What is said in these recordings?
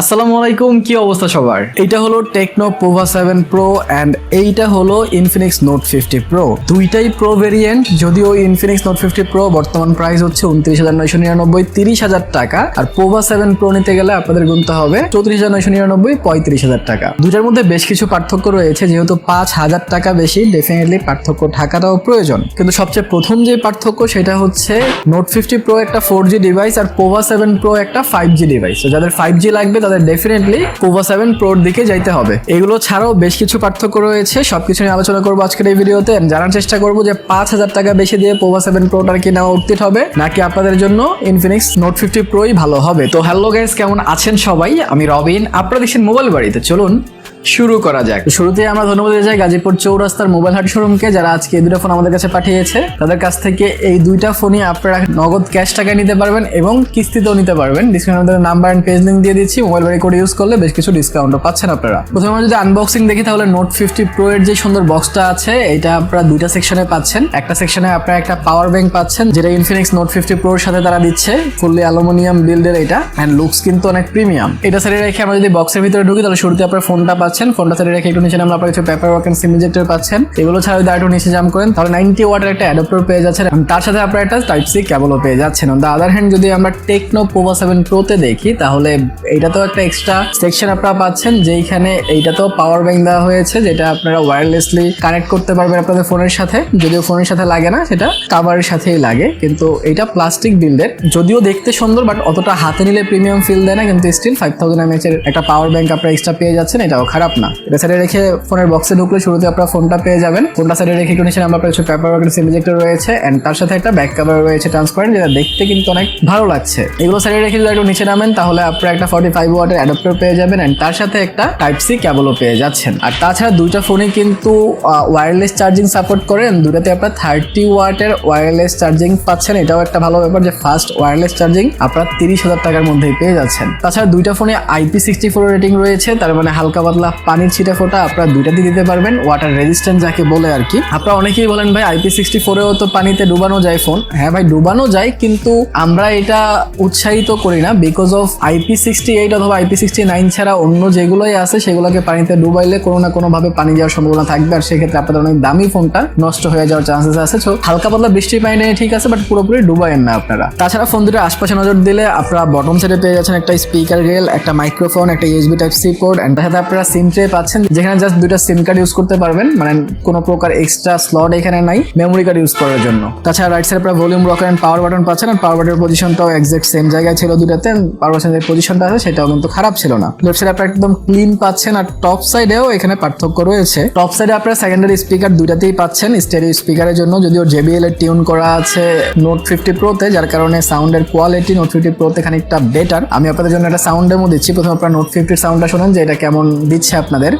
আসসালামু আলাইকুম, কি অবস্থা সবার? এটা হলো Tecno Pova seven pro and এইটা হলো ইনফিনিক্স নোট ফিফটি প্রো দুইটাই প্রো ভেরিয়েন্ট যদিও ইনফিনিক্স নোট ফিফটি প্রো বর্তমান প্রাইস হচ্ছে উনত্রিশ হাজার নয়শো নিরানব্বই, তিরিশ হাজার টাকা। আর পোভা সেভেন প্রো নিতে গেলে আপনাদের গুনতে হবে চৌত্রিশ হাজার নয়শো নিরানব্বই, পঁয়ত্রিশ হাজার টাকা। দুটার মধ্যে বেশ কিছু পার্থক্য রয়েছে, যেহেতু পাঁচ হাজার টাকা বেশি ডেফিনেটলি পার্থক্য থাকাটাও প্রয়োজন। কিন্তু সবচেয়ে প্রথম যে পার্থক্য, সেটা হচ্ছে নোট ফিফটি প্রো একটা ফোর জি ডিভাইস আর পোভা সেভেন প্রো একটা ফাইভ জি ডিভাইস যাদের ফাইভ জি লাগবে তাদের ডেফিনেটলি পোভা সেভেন প্রোর দিকে যাইতে হবে। এগুলো ছাড়াও বেশ কিছু পার্থক্য রয়েছে, সবকিছু নিয়ে আলোচনা করব আজকের এই ভিডিওতে। জানার চেষ্টা করব যে পাঁচ হাজার টাকা বেশি দিয়ে পোভা সেভেন প্রোটার কি নেওয়া উচিত হবে, নাকি আপনাদের জন্য ইনফিনিক্স নোট ফিফটি প্রোই ভালো হবে। তো হ্যালো গাইস কেমন আছেন সবাই? আমি রবিন আপনারা দেখছেন মোবাইল বাড়িতে? চলুন শুরু করা যাক। শুরুতে আমরা ধন্যবাদ চাই গাজীপুর চৌরাস্তার মোবাইল হাট শোরুমকে যারা আজকে এই দুটো ফোন আমাদের কাছে পাঠিয়েছে। তাদের কাছ থেকে এই দুইটা ফোনই আপনারা নগদ ক্যাশ টাকায় নিতে পারবেন এবং কিস্তিতেও নিতে পারবেন। ডিসক্রিপশনে নাম্বার অ্যান্ড পেজ লিঙ্ক দিয়ে দিচ্ছি। মোবাইল বাড়ি কোড ইউজ করলে বেশ কিছু ডিসকাউন্টও পাচ্ছেন আপনারা। প্রথমে আমরা যদি আনবক্সিং দেখি, তাহলে নোট ফিফটি প্রো এর যে সুন্দর বক্সটা আছে, এটা আপনারা দুইটা সেকশনে পাচ্ছেন। একটা সেকশনে আপনারা একটা পাওয়ার ব্যাংক পাচ্ছেন, যেটা ইনফিনিক্স নোট ফিফটি প্রোর সাথে তারা দিচ্ছে ফুললি অ্যালুমিনিয়াম বিল্ডের এটা অ্যান্ড লুকস কিন্তু অনেক প্রিমিয়াম এটা সাইডে রেখে আমরা যদি বক্সের ভিতরে ঢুকি, তাহলে শুরুতে আপনার ফোনটা পাচ্ছেন। ফোনটা সাইডে রেখে একটু নিচে আমরা আপনার কিছু পেপার ওয়ার্ক এন্ড সিমিজেক্টর পাচ্ছেন। এগুলো ছাড়া যদি আরেকটু নিচে জাম করেন, তাহলে নাইনটি ওয়াটের একটা অ্যাডাপ্টার পেয়ে যাচ্ছেন তার সাথে আপনার একটা টাইপ সি কেবলও পেয়ে যাচ্ছেন। দ্য আদার হ্যান্ড যদি আমরা টেকনো পোভা সেভেন প্রোতে দেখি, তাহলে এইটাতেও একটা এক্সট্রা সেকশন আপনারা পাচ্ছেন, যেইখানে এইটাতেও পাওয়ার ব্যাংক দেওয়া হয়েছে, যেটা আপনারা ওয়্যারলেসলি কানেক্ট করতে পারবেন আপনাদের ফোনের সাথে। যদিও ফোনের সাথে লাগে না, সেটা কাভারের সাথেই লাগে, কিন্তু এটা প্লাস্টিক বিল্ডের যদিও দেখতে সুন্দর বাট অতটা হাতে নিলে প্রিমিয়াম ফিল দেয় না, কিন্তু স্টিল ফাইভ থাউজেন্ড এমএচ এর একটা পাওয়ার ব্যাংক আপনারা এক্সট্রা পেয়ে যাচ্ছেন, এটাও খারাপ না। এটা সাইডে রেখে ফোনের বক্সে ঢুকলে শুরুতে আপনারা ফোনটা পেয়ে যাবেন। ফোনটা সাইডে রেখে একটু নিচে আমরা কিছু পেপার ওয়ার্ক সিমিজেক্টর রয়েছে এন্ড তার সাথে একটা ব্যাক কাভার রয়েছে ট্রান্সপারেন্ট যেটা দেখতে কিন্তু অনেক ভালো লাগছে। এগুলো সাইডে রেখে যদি একটু নিচে নামেন, তাহলে আপনারা একটা ফর্টি ফাইভ ওয়াটের অ্যাডাপ্টার পেয়ে যাবেন এন্ড তার সাথে একটা টাইপ সি কেবলও পেয়ে যাচ্ছেন। আর তাছাড়া দুইটা ফোনে কিন্তু ওয়্যারলেস চার্জিং সাপোর্ট করেন দুটাতে আপনারা থার্টি ওয়াটের ওয়্যারলেস চার্জিং পাচ্ছেন। এটাও একটা ভালো ব্যাপার যে ফার্স্ট ওয়্যারলেস চার্জিং আপনারা তিরিশ হাজার টাকার মধ্যেই পেয়ে যাচ্ছেন। তাছাড়া দুইটা ফোনে আইপি সিক্সটি ফোর রেটিং রয়েছে, তার মানে হালকা পাতলা পানির ছিটে ফোটা আপনারা দুইটাতে দিতে পারবেন ওয়াটার রেজিস্ট্যান্স যাকে বলে আর কি। আপনারা অনেকেই বলেন, ভাই আইপি সিক্সটি ফোরেও তো পানিতে ডুবানো যায় ফোন হ্যাঁ ভাই, ডুবানো যায়, কিন্তু আমরা এটা উৎসাহিত করি না because of IP sixty eight অথবা আইপি সিক্সটি নাইন ছাড়া অন্য যেগুলোই আছে, সেগুলোকে পানিতে ডুবাইলে কোনো না কোনো ভাবে পানি যাওয়ার সম্ভাবনা থাকবে। আর সেক্ষেত্রে আপনাদের অনেক দামি ফোনটা নষ্ট হয়ে যাওয়ার চান্সেস আছে। তো হালকা পাতলা বৃষ্টির পানি নেই, ঠিক আছে বাট পুরোপুরি ডুবাইন না আপনারা। তাছাড়া ফোন দুটো আশপাশে নজর দিলে আপনারা বটম সাইডে পেয়ে যাচ্ছেন একটা স্পিকার রেল একটা মাইক্রোফোন একটা ইউএসবি টাইপ সি এন্ড তার সাথে আপনারা সিম ট্রে পাচ্ছেন। যেখানে জাস্ট দুইটা সিম কার্ড ইউজ করতে পারবেন মানে কোনো প্রকার এক্সট্রা স্লট এখানে নাই মেমোরি কার্ড ইউজ করার জন্য। তাছাড়া রাইট সাইড আপনারা volume rocker and power button পাচ্ছেন আর পাওয়ার বাটনের পজিশনটাও এক্সাক্ট সেম জায়গায় ছিল দুটাতে পাওয়ার বাটনের পজিশনটা আছে, সেটাও কিন্তু খারাপ ছিল না। লেফট সাইডে আপনারা একদম ক্লিন পাচ্ছেন আর টপ সাইডেও এখানে পার্থক্য রয়েছে। টপ সাইডে আপনারা সেকেন্ডারি স্পিকার দুইটাতেই পাচ্ছেন। স্টেরিও স্পিকারের জন্য যদিও জেবিএল এর টিউন করা আছে নোট ফিফটি প্রোতে যার কারণে সাউন্ডের কোয়ালিটি নোট ফিফটি প্রোতে খানিকটা বেটার আমি আপনাদের জন্য একটা সাউন্ড ডেমো দিচ্ছি। প্রথমে আপনারা নোট ফিফটির সাউন্ডটা শোনেন যে এটা কেমন দিচ্ছে আপনাদের।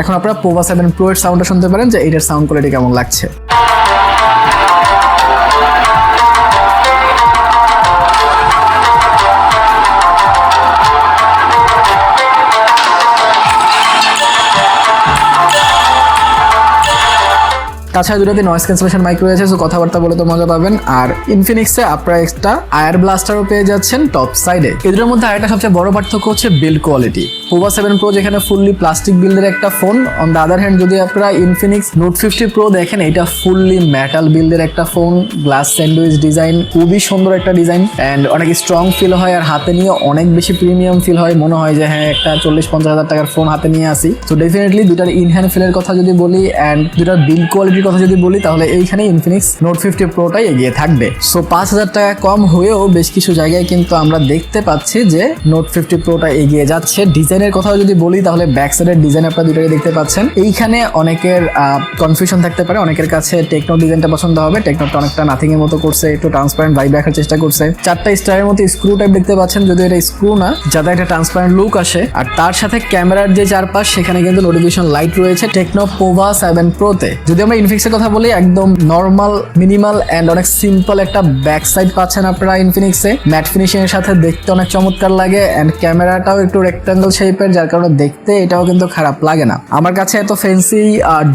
এখন আপনারা পোভা সেভেন প্রো এর সাউন্ডটা শুনতে পারেন যে এটার সাউন্ড কোয়ালিটি কেমন লাগছে। তাছাড়া দুটাতে নয়েস ক্যান্সেলেশন মাইক রয়েছে সো কথাবার্তা বলে তো মজা পাবেন। আর ইনফিনিক্সে আপনারা এক্সট্রা আয়ার ব্লাস্টারও পেয়ে যাচ্ছেন টপ সাইডে এদের মধ্যে আরেকটা সবচেয়ে বড় পার্থক্য হচ্ছে build quality Pova seven pro যেখানে ফুললি প্লাস্টিক বিল্ডের একটা phone on the other hand যদি আপনারা ইনফিনিক্স নোট ফিফটি প্রো দেখেন, এটা ফুললি মেটাল বিল্ডের একটা ফোন গ্লাস স্যান্ডউইচ ডিজাইন খুবই সুন্দর একটা ডিজাইন অ্যান্ড অনেক স্ট্রং ফিল হয়, আর হাতে নিয়ে অনেক বেশি প্রিমিয়াম ফিল হয়। মনে হয় যে হ্যাঁ একটা চল্লিশ পঞ্চাশ হাজার টাকার ফোন হাতে নিয়ে আসি। তো ডেফিনেটলি দুটার ইন হ্যান্ড ফিলের কথা যদি বলি অ্যান্ড দুটার বিল্ড কোয়ালিটির কথা যদি বলি, তাহলে এইখানে ইনফিনিক্স নোট ফিফটি প্রোটাই এগিয়ে থাকবে। সো পাঁচ হাজার টাকা কম হয়েও বেশ কিছু জায়গায় কিন্তু আমরা দেখতে পাচ্ছি যে নোট ফিফটি প্রোটা এগিয়ে যাচ্ছে। ডিজাইনের কথা যদি বলি, তাহলে ব্যাক সাইডের ডিজাইন আপনারা দুটোই দেখতে পাচ্ছেন। এইখানে অনেকের কনফিউশন থাকতে পারে। অনেকের কাছে টেকনো ডিজাইনটা পছন্দ হবে। টেকনোটা অনেকটা নাথিং এর মতো করছে, একটু ট্রান্সপারেন্ট ভাইব রাখার চেষ্টা করছে। চারটা স্টারের মতো স্ক্রু টাইপ দেখতে পাচ্ছেন যদি এটা স্ক্রু না, যাতে একটা ট্রান্সপারেন্ট লুক আসে। আর তার সাথে ক্যামেরার যে চারপাশ, সেখানে কিন্তু নোটিফিকেশন লাইট রয়েছে টেকনো পোভা সেভেন প্রোতে যদি আমরা ইনফিনিক্সের কথা বলি, একদম নর্মাল মিনিমাল এন্ড অনেক সিম্পল একটা ব্যাক সাইড পাচ্ছেন আপনারা ইনফিনিক্সে ম্যাট ফিনিশিং এর সাথে দেখতে অনেক চমৎকার লাগে এন্ড ক্যামেরাটাও একটু রেক্টাঙ্গেল শেপের যার কারণে দেখতে এটাও কিন্তু খারাপ লাগে না। আমার কাছে এত ফ্যান্সি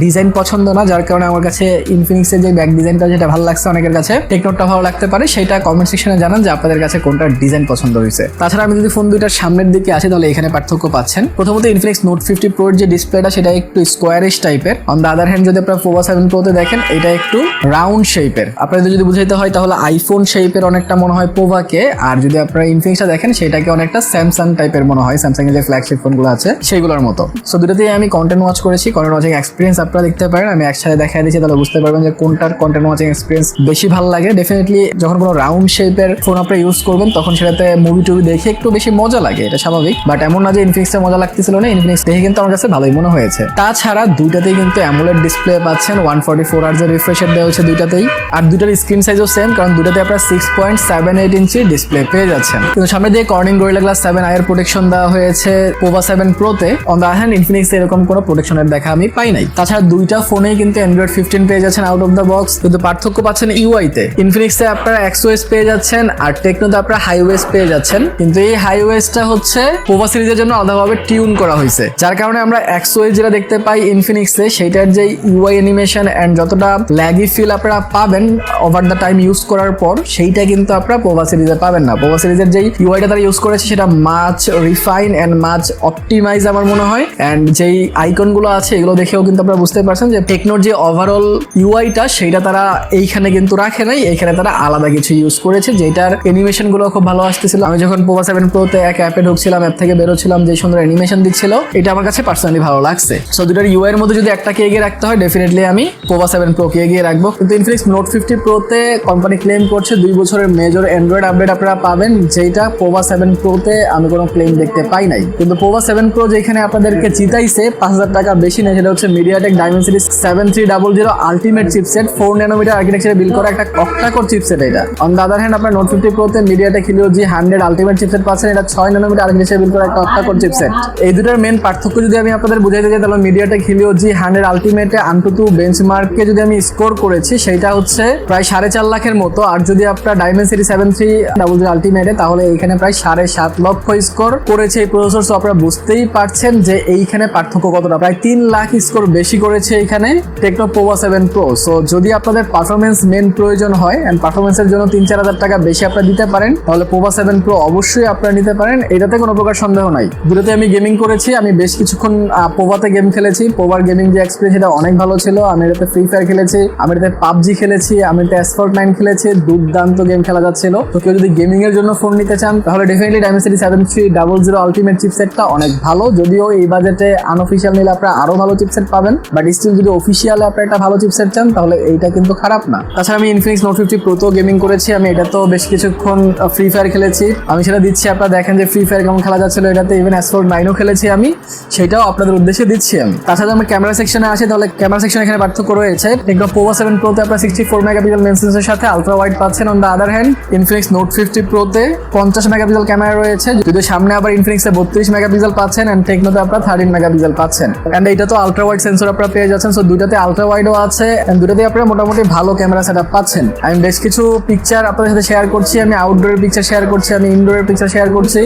ডিজাইন পছন্দ না, যার কারণে আমার কাছে ইনফিনিক্সের যে ব্যাক ডিজাইনটা যেটা ভালো লাগছে অনেকের কাছে টেকনোটা ভালো লাগতে পারে, সেটা কমেন্ট সেকশনে জানান যে আপনাদের কাছে কোনটা ডিজাইন পছন্দ হয়েছে। তাছাড়া আমি যদি ফোন দুইটার সামনের দিকে আসি, তাহলে এখানে পার্থক্য পাচ্ছেন। প্রথমত ইনফিনিক্স নোট ফিফটি প্রোর যে ডিসপ্লেটা সেটা একটু স্কোয়ারিশ টাইপের অন দ্য আদার হ্যান্ড যদি আপনার ফোবা সেভেন প্রোতে দেখেন, এটা একটু রাউন্ড শেপের আপনাদের যদি বুঝাইতে হয়, তাহলে আইফোন শেপের অনেকটা মনে হয় পোভাকে আর যদি আপনারা ইনফিনিক্সটা দেখেন, সেটাকে অনেকটা স্যামসাং টাইপের মনে হয় স্যামসাং এর যে ফ্ল্যাগশিপ ফোনগুলো আছে, সেগুলোর মতো। সো দুটোতেই আমি কন্টেন্ট ওয়াচ করেছি কন্টেন্ট ওয়াচিং এক্সপিরিয়েন্স আপনারা দেখতে পারেন, আমি একসাথে দেখাই দিচ্ছি, তাহলে বুঝতে পারবেন যে কোনটার কন্টেন্ট ওয়াচিং এক্সপিরিয়েন্স বেশি ভালো লাগে। ডেফিনেটলি যখন কোনো রাউন্ড শেপের ফোন আপনারা ইউজ করবেন, তখন সেটাতে মুভি টুভি দেখে একটু বেশি মজা লাগে, এটা স্বাভাবিক। বাট এমন না যে ইনফিনিক্সে মজা লাগতেছিল না ইনফিনিক্স দেখে কিন্তু আমার কাছে ভালোই মনে হয়েছে। তাছাড়া দুইটাতেই কিন্তু অ্যামোলেড ডিসপ্লে পাচ্ছেন ওয়ান ফর্টি ফোর যে রিফ্রেশার দেওয়া হচ্ছে দুইটাতেই, আর দুইটার স্ক্রিন সাইজও সেম কারণ দুটাতে আপনার six point seven eight display পেয়ে যাচ্ছেন। কিন্তু সামনে দিয়ে কর্নিং গ্লাস সেভেন আয়ের প্রোটেকশন দেওয়া হয়েছে সেভেন প্রোতে অন দ্য হ্যান্ড ইনফিনিক্স এরকম কোনো প্রোটেকশনের দেখা আমি পাই নাই। তাছাড়া দুইটা ফোনেই কিন্তু অ্যান্ড্রয়েড ফিফটিন পেয়ে যাচ্ছেন আউট অফ দ্য বক্স কিন্তু পার্থক্য পাচ্ছেন ইউআইতে ইনফিনিক্সে আপনারা এক্সওএস পেয়ে যাচ্ছেন, আর টেকনোতে আপনারা হাইওয়েস পেয়ে যাচ্ছেন। কিন্তু এই হাইওয়েসটা হচ্ছে পোভা সিরিজের জন্য আলাদাভাবে টিউন করা হয়েছে। যার কারণে আমরা এক্সওএস যেটা দেখতে পাই ইনফিনিক্সে সেইটার যে ইউআই অ্যানিমেশন অ্যান্ড যতটা ল্যাগি ফিল আপনারা পাবেন ওভার দ্য টাইম ইউজ করার পর, সেইটা কিন্তু আপনারা পোভা সিরিজে পাবেন না। পোভা সিরিজের যেই ইউআইটা তারা ইউজ করেছে, সেটা মাছ রিফাইন অ্যান্ড মাছ অপটিমাইজ আমার মনে হয়। অ্যান্ড যেই আইকনগুলো আছে, এগুলো দেখেও কিন্তু আপনারা বুঝতে পারছেন যে টেকনোর যে ওভারঅল ইউআইটা সেইটা তারা এইখানে কিন্তু রাখে নাই। এইখানে তারা আলাদা কিছু ইউজ করেছে যেটার অ্যানিমেশনগুলো খুব ভালো আসতেছিল। আমি যখন পোভা সেভেন প্রোতে এক অ্যাপে ঢুকছিলাম অ্যাপ থেকে বেরোচ্ছিলাম, যে সুন্দর অ্যানিমেশন দিচ্ছিল, এটা আমার কাছে পার্সোনালি ভালো লাগছে। সো দুটার ইউআই এর মধ্যে যদি একটাকে এগিয়ে রাখতে হয় ডেফিনেটলি আমি পোভা সেভেন প্রোকে এগিয়ে রাখব। কিন্তু ইনফিনিক্স নোট ফিফটি প্রোতে কোম্পানি ক্লেম করছে দুই বছরের মেজর অ্যান্ড্রয়েড আপডেট আপনারা পাবেন যেটা পোভা সেভেন প্রোতে আমি কোনো ক্লেম দেখতে পাই নাই। কিন্তু পোভা সেভেন প্রো যেখানে আপনাদেরকে জিতাইছে পাঁচ হাজার টাকা বেশি নেই, সেটা হচ্ছে MediaTek series seven three double zero ultimate chipset four nanometer আর্কিটেকচারে বিল করা একটা অক্টাকোর চিপসেট এটা। অন দ্য আদার হ্যান্ড আপনার note fifty প্রোতে MediaTek Helio G hundred ultimate chipset পাচ্ছেন, এটা ছয় ন্যানোমিটার আর্কিটেকচারে বিল করা একটা অক্টাকোর চিপসেট এই দুটোর মেন পার্থক্য যদি আমি আপনাদের বুঝাইতে চাই, তাহলে মিডিয়াটেক হিলিও জি হান্ড্রেড আলটিমেটে আনটু বেঞ্চমার্ককে যদি আমি স্কোর করেছি সেটা হচ্ছে প্রায় সাড়ে চার লাখের মতো। আর যদি আপনার Dimensity seven three double zero আলটিমেটে তাহলে এইখানে প্রায় সাড়ে সাত লক্ষ স্কোর করেছে এই প্রসেসর তো আপনারা বুঝতেই পারছেন যে এইখানে পার্থক্য কতটা। প্রায় তিন লাখ স্কোর বেশি করেছে এখানে Tecno Pova seven pro so যদি আপনাদের পারফরমেন্স মেন প্রয়োজন হয় অ্যান্ড পারফরমেন্সের জন্য তিন চার হাজার টাকা বেশি আপনারা দিতে পারেন, তাহলে পোভা সেভেন প্রো অবশ্যই আপনারা নিতে পারেন। এটাতে কোনো প্রকার সন্দেহ নাই। দুটোতে আমি গেমিং করেছি, আমি বেশ কিছুক্ষণ পোভাতে গেম খেলেছি। পোভার গেমিং যে এক্সপিরিয়েন্স এটা অনেক ভালো ছিল। আমি এটাতে ফ্রি ফায়ার খেলেছি, আমি এটাতে পাবজি খেলেছি, আমি এটাতে অ্যাসফল্ট নাইন খেলেছি, দুর্দান্ত গেম খেলা যাচ্ছিল। তো কেউ যদি গেমিং এর জন্য ফোন নিতে চান, তাহলে definitely Dimensity seven three double zero ultimate চিপসেটটা অনেক ভালো। যদিও এই বাজেটে আনঅফিসিয়াল নিলে আপনারা আরও ভালো চিপসেট পাবেন বাট স্টিল যদি অফিসিয়াল আপনারা একটা ভালো চিপসেট চান, তাহলে এইটা কিন্তু খারাপ না। তাছাড়া আমি ইনফিনিক্স নোট ফিফটি প্রোতেও গেমিং করেছি, আমি এটা তো বেশ কিছুক্ষণ ফ্রি ফায়ার খেলেছি। আমি সেটা দিচ্ছি, আপনারা দেখেন যে ফ্রি ফায়ার কেমন খেলা যাচ্ছিল, এটাতে ইভেন অ্যাসফোর্ড নাইনও খেলেছি আমি, সেটাও আপনাদের উদ্দেশ্যে দিচ্ছি আমি। তাছাড়া আমি ক্যামেরা সেকশনে আসি, তাহলে ক্যামেরা সেকশন এখানে পার্থক্য রয়েছে। টেকনো পোভা সেভেন প্রোতে আপনার সিক্সটি ফোর মেগাপিক্সেল মেনসেন্সের সাথে আলট্রা ওয়াইড পাচ্ছেন on the other hand Infinix note fifty প্রোতে পঞ্চাশ মেগাপিক্সেল ক্যামেরা রয়েছে। যদি সামনে আবার ইনফিনিক্সে বত্রিশ মেগাপিক্সেল পাচ্ছেন অ্যান্ড টেকনোতে আপনার থার্টিন মেগাপিক্সেল পাচ্ছেন। অ্যান্ড এটা তো আলট্রা ওয়াইড সেন্সর আপনারা পেয়ে যাচ্ছেন সো দুটাতে আলট্রা ওয়াইডও আছে। অ্যান্ড দুটাতে আপনারা মোটামুটি ভালো ক্যামেরা সেট পাচ্ছেন। আমি বেশ কিছু পিকচার আপনাদের সাথে শেয়ার করছি, আমি আউটডোরের পিকচার শেয়ার করছি, আমি ইনডোরের পিকচার শেয়ার করছি।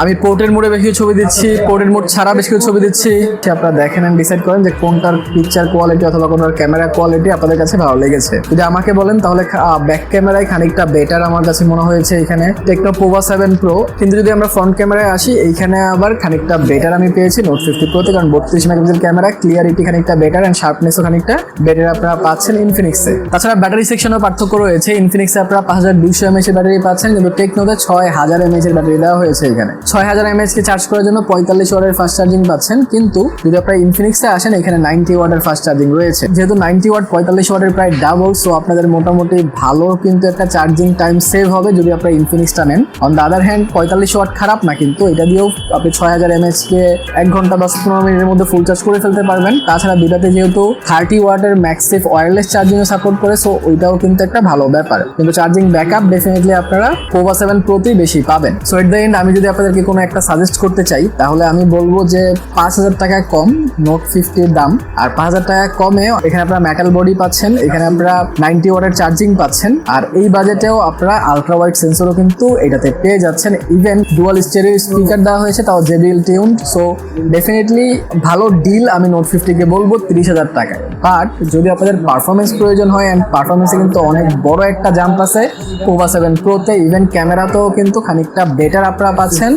আমি পোর্টের মোডে বেশি ছবি দিচ্ছি পোর্টের মোড ছাড়া বেশ কিছু ছবি দিচ্ছি। আপনারা দেখেন অ্যান্ড ডিসাইড করেন যে কোনটার পিকচার কোয়ালিটি অথবা কোনটার ক্যামেরা কোয়ালিটি আপনাদের কাছে ভালো লেগেছে। যদি আমাকে বলেন তাহলে ব্যাক ক্যামেরায় খানিকটা বেটার আমার কাছে মনে হয়েছে এখানে। টেকনো পোভা সেভেন প্রো কিন্তু যদি আমরা ফ্রন্ট ক্যামেরায় আসি, এইখানে আবার খানিকটা বেটার আমি পেয়েছি নোট ফিফটি প্রোতে কারণ বত্রিশ মেগাপিক্সেল ক্যামেরা ক্লিয়ারিটি খানিকটা বেটার অ্যান্ড শার্পনেসও খানিকটা বেটার আপনারা পাচ্ছেন ইনফিনিক্সে তাছাড়া ব্যাটারি সেকশনেও পার্থক্য রয়েছে। ইনফিনিক্সে আপনারা পাঁচ হাজার দুশো এমএচ ব্যাটারি পাচ্ছেন, কিন্তু টেকনোতে ছয় হাজার এমএচ এর ব্যাটারি দেওয়া হয়েছে এখানে। ছয় হাজার এমএচ কে চার্জ করার জন্য পঁয়তাল্লিশ ওয়াটের ফাস্ট চার্জিং পাচ্ছেন, কিন্তু যদি আপনারা ইনফিনিক্সে আসেন, এখানে নাইনটি ওয়াটের ফাস্ট চার্জিং রয়েছে। যেহেতু নাইনটি ওয়াট পঁয়তাল্লিশ ওয়াটের প্রায় ডাবল সো আপনাদের মোটামুটি ভালো কিন্তু একটা চার্জিং টাইম সেভ হবে যদি আপনারা ইনফিনিক্সটা নেন। অন দ্য আদার হ্যান্ড পঁয়তাল্লিশ ওয়াট খারাপ না কিন্তু এটা দিয়েও আপনি ছয় হাজার এমএচ কে এক ঘণ্টা দশ পনেরো মিনিটের মধ্যে ফুল চার্জ করে ফেলতে পারবেন। তাছাড়া দুটাতে যেহেতু থার্টি ওয়াটের ম্যাক্সিভ ওয়্যারলেস চার্জিং সাপোর্ট করে সো ওইটাও কিন্তু একটা ভালো ব্যাপার। কিন্তু চার্জিং ব্যাকআপ ডেফিনেটলি আপনারা পোভা সেভেন প্রোতেই বেশি পাবেন। সো এট দ্য এন্ড আমি যদি আপনাদেরকে কোনো একটা সাজেস্ট করতে চাই, তাহলে আমি বলব যে পাঁচ হাজার টাকা কম নোট ফিফটির দাম, আর পাঁচ হাজার টাকা কমে এখানে আপনারা মেটাল বডি পাচ্ছেন, এখানে আপনারা নাইনটি ওয়াটের চার্জিং পাচ্ছেন, আর এই বাজেটেও আপনারা আলট্রা ওয়াইড সেন্সরও কিন্তু এটাতে পেয়ে যাচ্ছেন। ইভেন ডুয়াল স্টেরিও স্পিকার দেওয়া হয়েছে, তাও জেবিএল টিউন সো ডেফিনেটলি ভালো ডিল আমি নোট ফিফটিকে বলব, তিরিশ হাজার টাকায়। বাট যদি আপনাদের পারফরমেন্স প্রয়োজন হয় অ্যান্ড পারফরমেন্সে কিন্তু অনেক বড় একটা জাম্প আছে পোভা সেভেন প্রোতে ইভেন ক্যামেরাতেও কিন্তু খানিকটা বেটার আপনারা পাচ্ছেন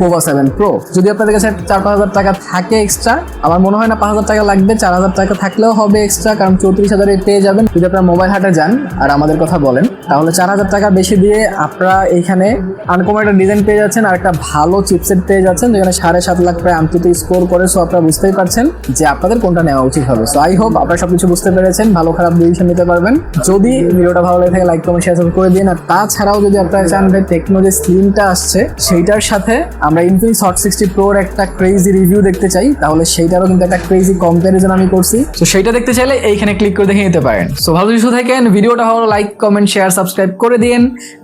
পোভা সেভেন প্রো যদি আপনাদের কাছে চার পাঁচ হাজার টাকা থাকে এক্সট্রা আমার মনে হয় না পাঁচ হাজার টাকা লাগবে, চার হাজার টাকা থাকলেও হবে এক্সট্রা কারণ চৌত্রিশ হাজারে পেয়ে যাবেন। যদি আপনারা মোবাইল হাটে যান আর আমাদের কথা বলেন, তাহলে চার হাজার টাকা বেশি দিয়ে আপনারা এইখানে আনকমন একটা ডিজাইন পেয়ে যাচ্ছেন আর একটা ভালো চিপসেট পেয়ে যাচ্ছেন, যেখানে সাড়ে সাত লাখ প্রায় আন্তর্জাতিক স্কোর করে সো আপনারা বুঝতেই পারছেন যে আপনাদের কোনটা নেওয়া উচিত হবে। সো আই হোপ আপনারা সবকিছু বুঝতে পেরেছেন, ভালো খারাপ ডিসিশন নিতে পারবেন। যদি ভিডিওটা ভালো লাগে থাকে লাইক কমেন্ট শেয়ার করে দিন। আর তাছাড়াও যদি আপনারা চান যে টেকনো যে স্ক্রিনটা আসছে, সেইটার সাথে আমরা ইনফিনিক্স হট সিক্সটি প্রোর একটা ক্রেজি রিভিউ দেখতে চাই, তাহলে সেইটারও কিন্তু একটা ক্রেজি কম্প্যারিজন আমি করছি। তো সেইটা দেখতে চাইলে এইখানে ক্লিক করে দেখে নিতে পারেন। সো ভালো কিছু থাকেন, ভিডিওটা ভালো লাইক কমেন্ট শেয়ার সাবস্ক্রাইব করে দিন।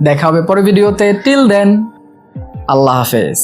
দেখা হবে পরে ভিডিওতে। টিল দেন আল্লাহ হাফেজ।